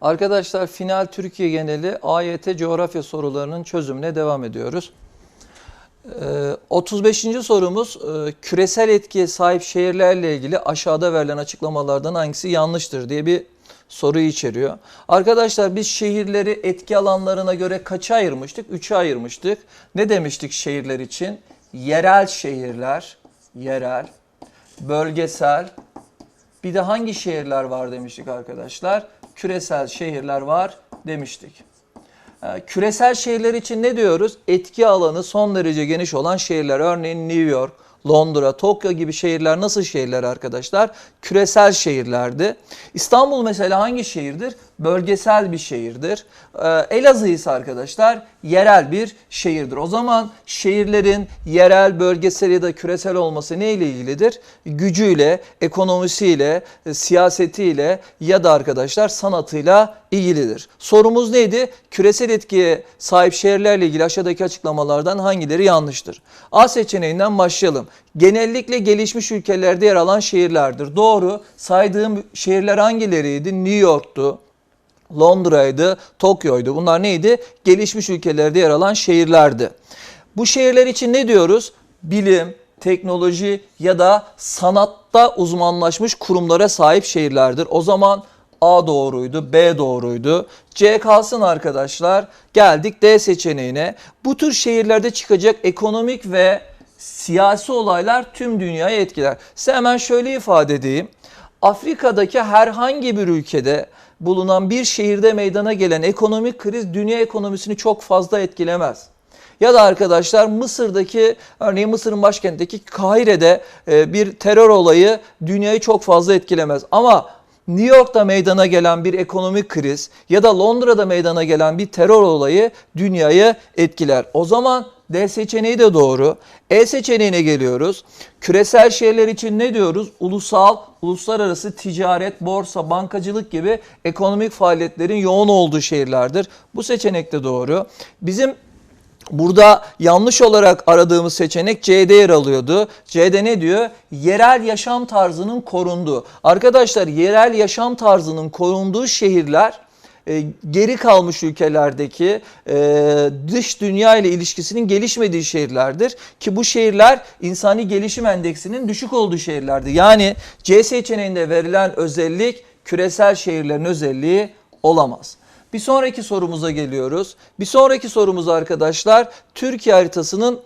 Arkadaşlar final Türkiye geneli AYT coğrafya sorularının çözümüne devam ediyoruz. Ee, 35. sorumuz e, küresel etkiye sahip şehirlerle ilgili aşağıda verilen açıklamalardan hangisi yanlıştır diye bir soruyu içeriyor. Arkadaşlar biz şehirleri etki alanlarına göre kaça ayırmıştık? Üçe ayırmıştık. Ne demiştik şehirler için? Yerel şehirler, yerel, bölgesel, bir de hangi şehirler var demiştik arkadaşlar? Küresel şehirler var demiştik. Ee, Küresel şehirler için ne diyoruz? Etki alanı son derece geniş olan şehirler. Örneğin New York, Londra, Tokyo gibi şehirler nasıl şehirler arkadaşlar? Küresel şehirlerdi. İstanbul mesela hangi şehirdir? Bölgesel bir şehirdir. Ee, Elazığ ise arkadaşlar yerel bir şehirdir. O zaman şehirlerin yerel, bölgesel ya da küresel olması ne ile ilgilidir? Gücüyle, ekonomisiyle, e, siyasetiyle ya da arkadaşlar sanatıyla ilgilidir. Sorumuz neydi? Küresel etkiye sahip şehirlerle ilgili aşağıdaki açıklamalardan hangileri yanlıştır? A seçeneğinden başlayalım. Genellikle gelişmiş ülkelerde yer alan şehirlerdir. Doğru. Saydığım şehirler hangileriydi? New York'tu. Londra'ydı, Tokyo'ydu. Bunlar neydi? Gelişmiş ülkelerde yer alan şehirlerdi. Bu şehirler için ne diyoruz? Bilim, teknoloji ya da sanatta uzmanlaşmış kurumlara sahip şehirlerdir. O zaman A doğruydu, B doğruydu. C kalsın arkadaşlar. Geldik D seçeneğine. Bu tür şehirlerde çıkacak ekonomik ve siyasi olaylar tüm dünyayı etkiler. Size hemen şöyle ifade edeyim. Afrika'daki herhangi bir ülkede bulunan bir şehirde meydana gelen ekonomik kriz dünya ekonomisini çok fazla etkilemez. Ya da arkadaşlar Mısır'daki örneğin Mısır'ın başkentindeki Kahire'de e, bir terör olayı dünyayı çok fazla etkilemez. Ama New York'ta meydana gelen bir ekonomik kriz ya da Londra'da meydana gelen bir terör olayı dünyayı etkiler. O zaman D seçeneği de doğru. E seçeneğine geliyoruz. Küresel şehirler için ne diyoruz? Ulusal, uluslararası ticaret, borsa, bankacılık gibi ekonomik faaliyetlerin yoğun olduğu şehirlerdir. Bu seçenek de doğru. Bizim Burada yanlış olarak aradığımız seçenek C'de yer alıyordu. C'de ne diyor? Yerel yaşam tarzının korunduğu. Arkadaşlar yerel yaşam tarzının korunduğu şehirler geri kalmış ülkelerdeki e, dış dünya ile ilişkisinin gelişmediği şehirlerdir. Ki bu şehirler insani gelişim endeksinin düşük olduğu şehirlerdir. Yani C seçeneğinde verilen özellik küresel şehirlerin özelliği olamaz. Bir sonraki sorumuza geliyoruz. Bir sonraki sorumuz arkadaşlar Türkiye haritasının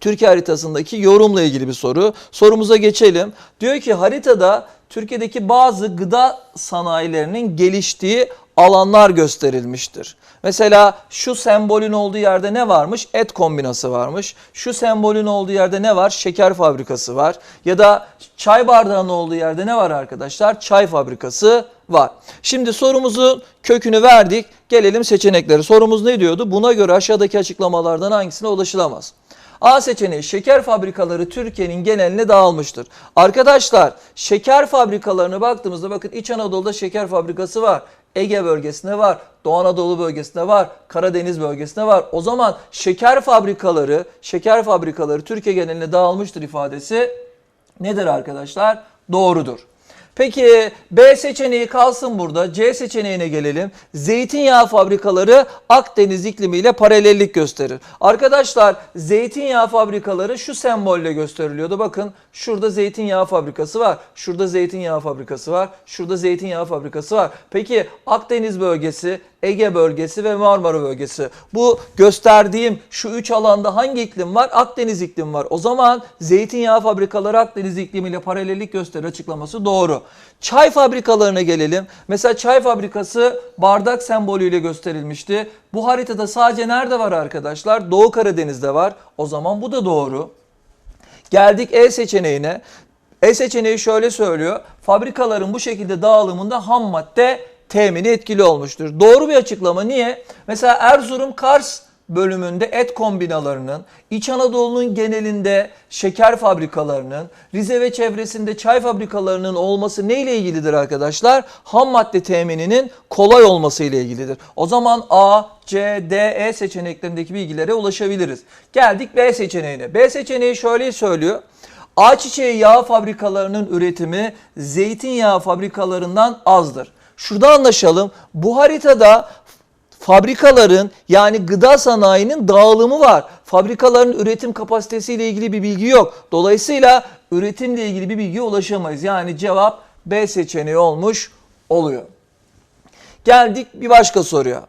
Türkiye haritasındaki yorumla ilgili bir soru. Sorumuza geçelim. Diyor ki haritada Türkiye'deki bazı gıda sanayilerinin geliştiği alanlar gösterilmiştir. Mesela şu sembolün olduğu yerde ne varmış? Et kombinası varmış. Şu sembolün olduğu yerde ne var? Şeker fabrikası var. Ya da çay bardağının olduğu yerde ne var arkadaşlar? Çay fabrikası var. Şimdi sorumuzun kökünü verdik. Gelelim seçeneklere. Sorumuz ne diyordu? Buna göre aşağıdaki açıklamalardan hangisine ulaşılamaz? A seçeneği şeker fabrikaları Türkiye'nin geneline dağılmıştır. Arkadaşlar şeker fabrikalarına baktığımızda bakın İç Anadolu'da şeker fabrikası var. Ege bölgesinde var, Doğu Anadolu bölgesinde var, Karadeniz bölgesinde var. O zaman şeker fabrikaları, şeker fabrikaları Türkiye geneline dağılmıştır ifadesi nedir arkadaşlar? Doğrudur. Peki B seçeneği kalsın burada. C seçeneğine gelelim. Zeytinyağı fabrikaları Akdeniz iklimiyle paralellik gösterir. Arkadaşlar zeytinyağı fabrikaları şu sembolle gösteriliyordu. Bakın şurada zeytinyağı fabrikası var. Şurada zeytinyağı fabrikası var. Şurada zeytinyağı fabrikası var. Peki Akdeniz bölgesi, Ege bölgesi ve Marmara bölgesi. Bu gösterdiğim şu üç alanda hangi iklim var? Akdeniz iklimi var. O zaman zeytinyağı fabrikaları Akdeniz iklimiyle paralellik gösterir açıklaması doğru. Çay fabrikalarına gelelim. Mesela çay fabrikası bardak sembolüyle gösterilmişti. Bu haritada sadece nerede var arkadaşlar? Doğu Karadeniz'de var. O zaman bu da doğru. Geldik E seçeneğine. E seçeneği şöyle söylüyor. Fabrikaların bu şekilde dağılımında ham madde temini etkili olmuştur. Doğru bir açıklama. Niye? Mesela Erzurum Kars bölümünde et kombinalarının, İç Anadolu'nun genelinde şeker fabrikalarının, Rize ve çevresinde çay fabrikalarının olması neyle ilgilidir arkadaşlar? Ham madde temininin kolay olması ile ilgilidir. O zaman A, C, D, E seçeneklerindeki bilgilere ulaşabiliriz. Geldik B seçeneğine. B seçeneği şöyle söylüyor. Ayçiçeği yağı fabrikalarının üretimi zeytinyağı fabrikalarından azdır. Şurada anlaşalım. Bu haritada fabrikaların yani gıda sanayinin dağılımı var. Fabrikaların üretim kapasitesiyle ilgili bir bilgi yok. Dolayısıyla üretimle ilgili bir bilgiye ulaşamayız. Yani cevap B seçeneği olmuş oluyor. Geldik bir başka soruya.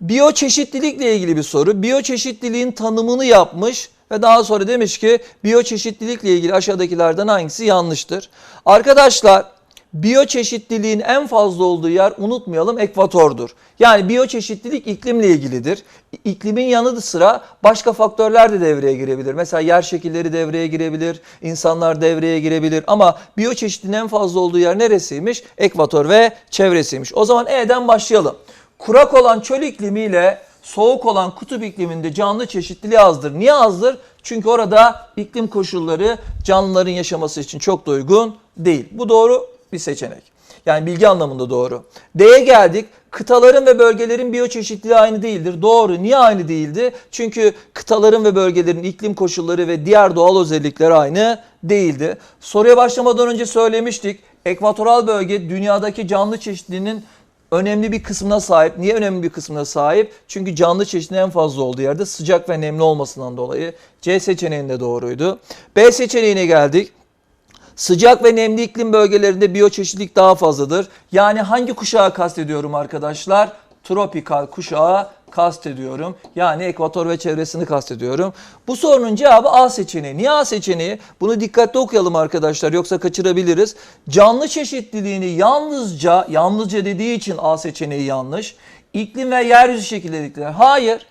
Biyoçeşitlilikle ilgili bir soru. Biyoçeşitliliğin tanımını yapmış ve daha sonra demiş ki biyoçeşitlilikle ilgili aşağıdakilerden hangisi yanlıştır? Arkadaşlar biyoçeşitliliğin en fazla olduğu yer unutmayalım ekvatordur. Yani biyoçeşitlilik iklimle ilgilidir. İklimin yanı sıra başka faktörler de devreye girebilir. Mesela yer şekilleri devreye girebilir, insanlar devreye girebilir ama biyoçeşitliliğin en fazla olduğu yer neresiymiş? Ekvator ve çevresiymiş. O zaman E'den başlayalım. Kurak olan çöl iklimiyle soğuk olan kutup ikliminde canlı çeşitliliği azdır. Niye azdır? Çünkü orada iklim koşulları canlıların yaşaması için çok da uygun değil. Bu doğru bir seçenek. Yani bilgi anlamında doğru. D'ye geldik. Kıtaların ve bölgelerin biyoçeşitliliği aynı değildir. Doğru. Niye aynı değildi? Çünkü kıtaların ve bölgelerin iklim koşulları ve diğer doğal özellikleri aynı değildi. Soruya başlamadan önce söylemiştik. Ekvatoral bölge dünyadaki canlı çeşitliliğinin önemli bir kısmına sahip. Niye önemli bir kısmına sahip? Çünkü canlı çeşitliliğin en fazla olduğu yerde sıcak ve nemli olmasından dolayı C seçeneğinde doğruydu. B seçeneğine geldik. Sıcak ve nemli iklim bölgelerinde biyoçeşitlilik daha fazladır. Yani hangi kuşağı kastediyorum arkadaşlar? Tropikal kuşağı kastediyorum. Yani ekvator ve çevresini kastediyorum. Bu sorunun cevabı A seçeneği. Niye A seçeneği? Bunu dikkatli okuyalım arkadaşlar yoksa kaçırabiliriz. Canlı çeşitliliğini yalnızca, yalnızca dediği için A seçeneği yanlış. İklim ve yeryüzü şekilleri. Hayır.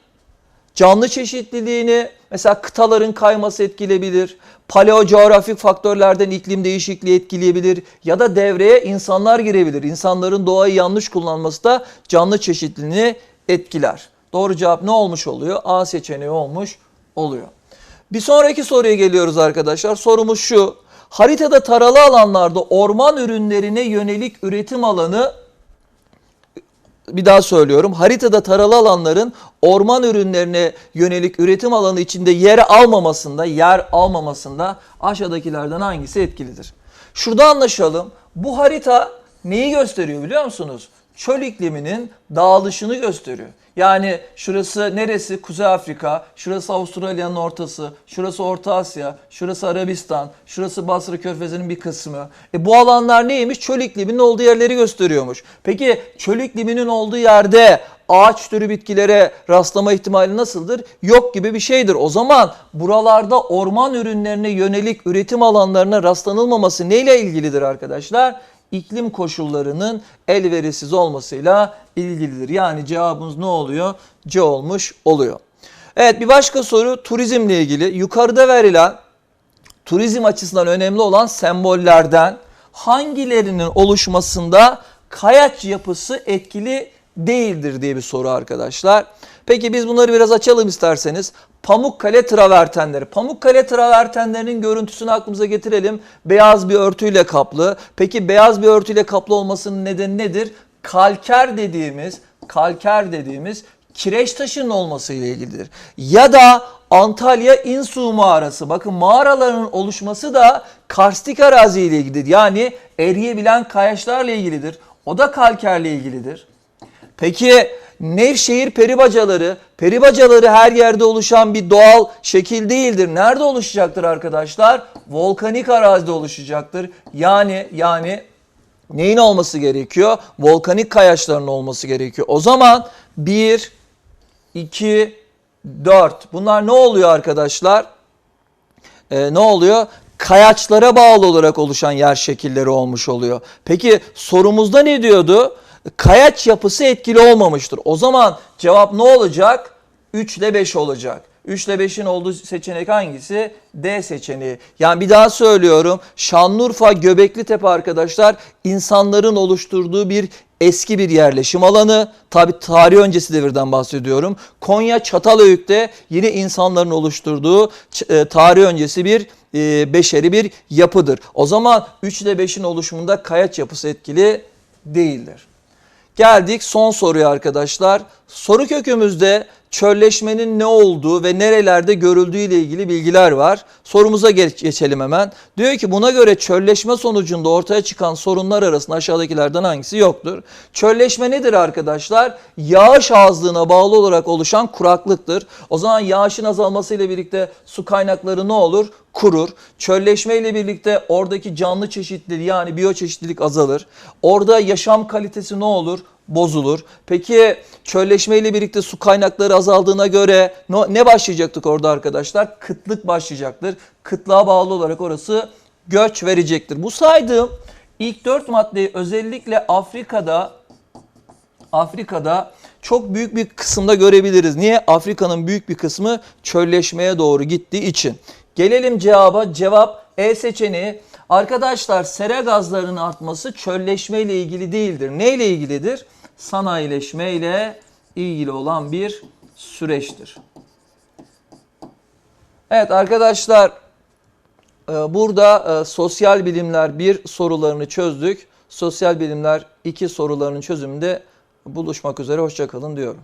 Canlı çeşitliliğini mesela kıtaların kayması etkileyebilir. Paleocoğrafik faktörlerden iklim değişikliği etkileyebilir ya da devreye insanlar girebilir. İnsanların doğayı yanlış kullanması da canlı çeşitliliğini etkiler. Doğru cevap ne olmuş oluyor? A seçeneği olmuş oluyor. Bir sonraki soruya geliyoruz arkadaşlar. Sorumuz şu. Haritada taralı alanlarda orman ürünlerine yönelik üretim alanı bir daha söylüyorum. Haritada taralı alanların orman ürünlerine yönelik üretim alanı içinde yer almamasında, yer almamasında aşağıdakilerden hangisi etkilidir? Şurada anlaşalım. Bu harita neyi gösteriyor biliyor musunuz? Çöl ikliminin dağılışını gösteriyor. Yani şurası neresi? Kuzey Afrika, şurası Avustralya'nın ortası, şurası Orta Asya, şurası Arabistan, şurası Basra Körfezi'nin bir kısmı. E bu alanlar neymiş? Çöl ikliminin olduğu yerleri gösteriyormuş. Peki çöl ikliminin olduğu yerde ağaç türü bitkilere rastlama ihtimali nasıldır? Yok gibi bir şeydir. O zaman buralarda orman ürünlerine yönelik üretim alanlarına rastlanılmaması neyle ilgilidir arkadaşlar? İklim koşullarının elverişsiz olmasıyla ilgilidir. Yani cevabımız ne oluyor? C olmuş oluyor. Evet bir başka soru turizmle ilgili. Yukarıda verilen turizm açısından önemli olan sembollerden hangilerinin oluşmasında kayaç yapısı etkili değildir diye bir soru arkadaşlar. Peki biz bunları biraz açalım isterseniz. Pamukkale travertenleri. Pamukkale travertenlerinin görüntüsünü aklımıza getirelim. Beyaz bir örtüyle kaplı. Peki beyaz bir örtüyle kaplı olmasının nedeni nedir? Kalker dediğimiz, kalker dediğimiz kireç taşının olması ile ilgilidir. Ya da Antalya İnsu mağarası. Bakın mağaraların oluşması da karstik arazi ile ilgilidir. Yani eriyebilen kayaçlarla ilgilidir. O da kalkerle ilgilidir. Peki Nevşehir peribacaları, peribacaları her yerde oluşan bir doğal şekil değildir. Nerede oluşacaktır arkadaşlar? Volkanik arazide oluşacaktır. Yani yani neyin olması gerekiyor? Volkanik kayaçların olması gerekiyor. O zaman 1 2 4 bunlar ne oluyor arkadaşlar? Ee, ne oluyor? Kayaçlara bağlı olarak oluşan yer şekilleri olmuş oluyor. Peki sorumuzda ne diyordu? Kayaç yapısı etkili olmamıştır. O zaman cevap ne olacak? 3 ile 5 olacak. 3 ile 5'in olduğu seçenek hangisi? D seçeneği. Yani bir daha söylüyorum. Şanlıurfa Göbekli Tepe arkadaşlar insanların oluşturduğu bir eski bir yerleşim alanı. Tabi tarih öncesi devirden bahsediyorum. Konya Çatalhöyük'te yine insanların oluşturduğu e, tarih öncesi bir e, beşeri bir yapıdır. O zaman 3 ile 5'in oluşumunda kayaç yapısı etkili değildir. Geldik son soruya arkadaşlar. Soru kökümüzde çölleşmenin ne olduğu ve nerelerde görüldüğü ile ilgili bilgiler var. Sorumuza geç- geçelim hemen. Diyor ki buna göre çölleşme sonucunda ortaya çıkan sorunlar arasında aşağıdakilerden hangisi yoktur? Çölleşme nedir arkadaşlar? Yağış azlığına bağlı olarak oluşan kuraklıktır. O zaman yağışın azalmasıyla birlikte su kaynakları ne olur? Kurur. Çölleşme ile birlikte oradaki canlı çeşitliliği yani biyoçeşitlilik azalır. Orada yaşam kalitesi ne olur? Bozulur. Peki çölleşme ile birlikte su kaynakları azaldığına göre ne başlayacaktık orada arkadaşlar? Kıtlık başlayacaktır. Kıtlığa bağlı olarak orası göç verecektir. Bu saydığım ilk dört maddeyi özellikle Afrika'da Afrika'da çok büyük bir kısımda görebiliriz. Niye? Afrika'nın büyük bir kısmı çölleşmeye doğru gittiği için. Gelelim cevaba. Cevap E seçeneği. Arkadaşlar sera gazlarının artması çölleşme ile ilgili değildir. Ne ile ilgilidir? Sanayileşme ile ilgili olan bir süreçtir. Evet arkadaşlar e, burada e, sosyal bilimler 1 sorularını çözdük. Sosyal bilimler 2 sorularının çözümünde buluşmak üzere. Hoşçakalın diyorum.